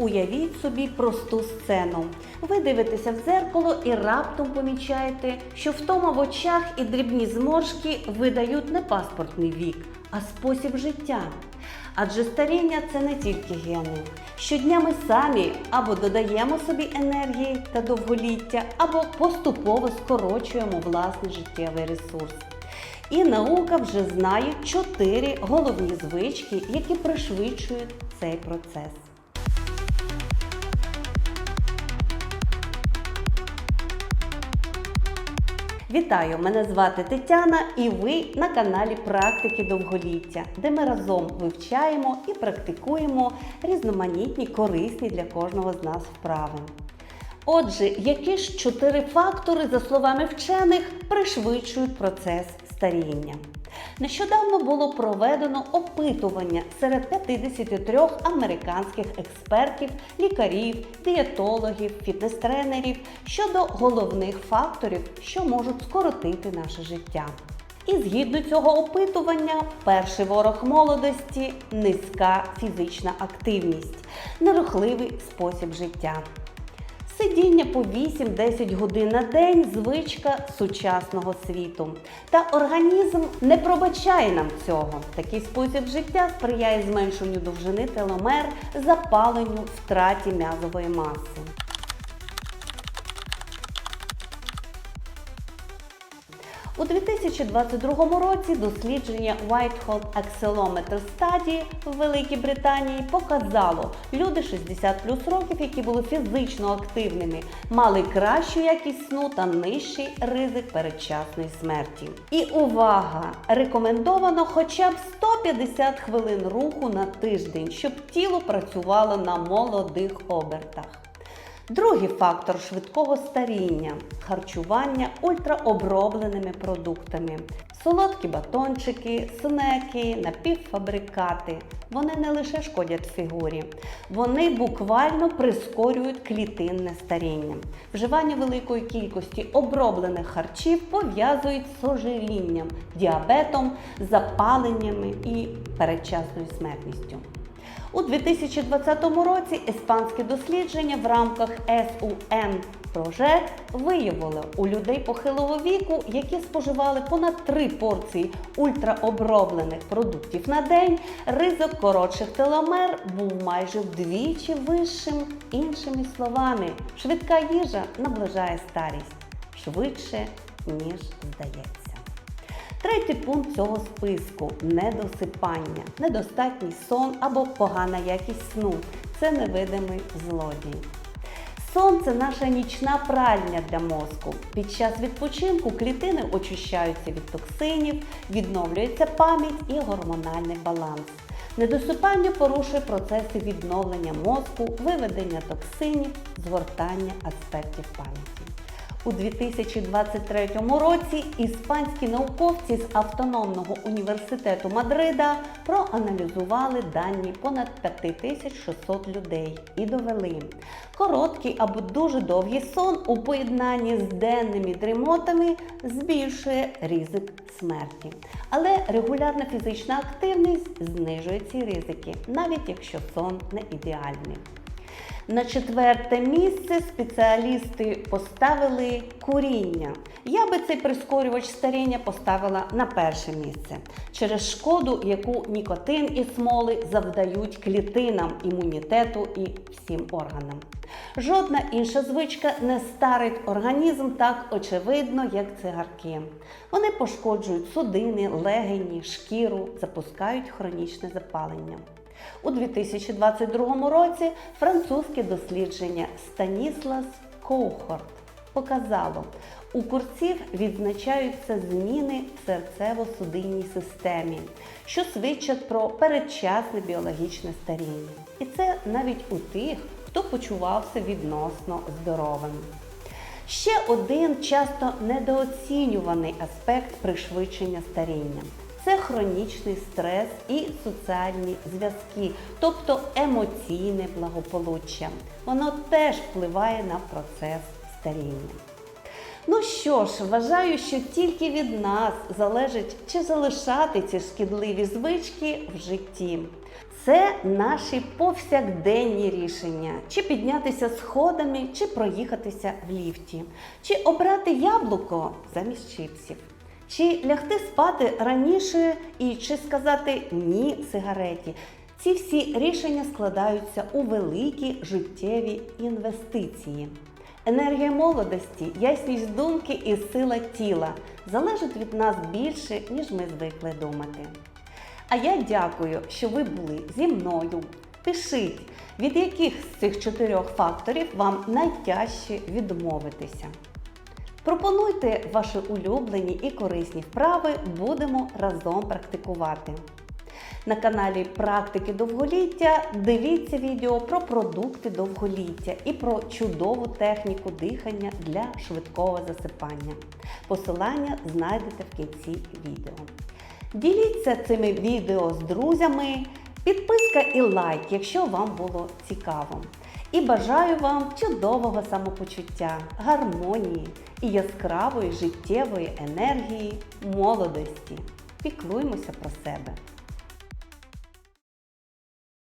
Уявіть собі просту сцену. Ви дивитеся в дзеркало і раптом помічаєте, що втома в очах і дрібні зморшки видають не паспортний вік, а спосіб життя. Адже старіння це не тільки гени. Щодня ми самі або додаємо собі енергії та довголіття, або поступово скорочуємо власний життєвий ресурс. І наука вже знає чотири головні звички, які пришвидшують цей процес. Вітаю! Мене звати Тетяна, і ви на каналі Практики довголіття, де ми разом вивчаємо і практикуємо різноманітні корисні для кожного з нас вправи. Отже, які ж чотири фактори, за словами вчених, пришвидшують процес старіння? Нещодавно було проведено опитування серед 53 американських експертів, лікарів, дієтологів, фітнес-тренерів щодо головних факторів, що можуть скоротити наше життя. І згідно цього опитування, перший ворог молодості низька фізична активність, нерухливий спосіб життя. Сидіння по 8-10 годин на день звичка сучасного світу. Та організм не пробачає нам цього. Такий спосіб життя сприяє зменшенню довжини теломер, запаленню, втраті м'язової маси. У 2022 році дослідження Whitehall Accelerometer Study в Великій Британії показало, люди 60 плюс років, які були фізично активними, мали кращу якість сну та нижчий ризик передчасної смерті. І увага! Рекомендовано хоча б 150 хвилин руху на тиждень, щоб тіло працювало на молодих обертах. Другий фактор швидкого старіння харчування ультраобробленими продуктами. Солодкі батончики, снеки, напівфабрикати. Вони не лише шкодять фігурі, вони буквально прискорюють клітинне старіння. Вживання великої кількості оброблених харчів пов'язують з ожирінням, діабетом, запаленнями і передчасною смертністю. У 2020 році іспанське дослідження в рамках SUN Project виявило у людей похилого віку, які споживали понад 3 порції ультраоброблених продуктів на день, ризик коротших теломер був майже вдвічі вищим. Іншими словами, швидка їжа наближає старість швидше, ніж здається. Третій пункт цього списку недосипання, недостатній сон або погана якість сну. Це невидимий злодій. Сон це наша нічна пральня для мозку. Під час відпочинку клітини очищаються від токсинів, відновлюється пам'ять і гормональний баланс. Недосипання порушує процеси відновлення мозку, виведення токсинів, згортання аспектів пам'яті. У 2023 році іспанські науковці з Автономного університету Мадрида проаналізували дані понад 5600 людей і довели, короткий або дуже довгий сон у поєднанні з денними дрімотами збільшує ризик смерті. Але регулярна фізична активність знижує ці ризики, навіть якщо сон не ідеальний. На четверте місце спеціалісти поставили куріння. Я би цей прискорювач старіння поставила на перше місце через шкоду, яку нікотин і смоли завдають клітинам, імунітету і всім органам. Жодна інша звичка не старить організм так очевидно, як цигарки. Вони пошкоджують судини, легені, шкіру, запускають хронічне запалення. У 2022 році французьке дослідження Станіслас Коухорт показало, у курців відзначаються зміни в серцево-судинній системі, що свідчать про передчасне біологічне старіння. І це навіть у тих, хто почувався відносно здоровим. Ще один часто недооцінюваний аспект пришвидшення старіння це хронічний стрес і соціальні зв'язки, тобто емоційне благополуччя. Воно теж впливає на процес старіння. Ну що ж, вважаю, що тільки від нас залежить, чи залишати ці шкідливі звички в житті. Це наші повсякденні рішення: чи піднятися сходами, чи проїхатися в ліфті, чи обрати яблуко замість чипсів, чи лягти спати раніше і чи сказати ні сигареті. Ці всі рішення складаються у великі життєві інвестиції. Енергія молодості, ясність думки і сила тіла залежать від нас більше, ніж ми звикли думати. А я дякую, що ви були зі мною. Пишіть, від яких з цих чотирьох факторів вам найтяжче відмовитися. Пропонуйте ваші улюблені і корисні вправи, будемо разом практикувати. На каналі Практики довголіття дивіться відео про продукти довголіття і про чудову техніку дихання для швидкого засипання. Посилання знайдете в кінці відео. Діліться цими відео з друзями, підписка і лайк, якщо вам було цікаво. І бажаю вам чудового самопочуття, гармонії і яскравої життєвої енергії молодості. Піклуймося про себе.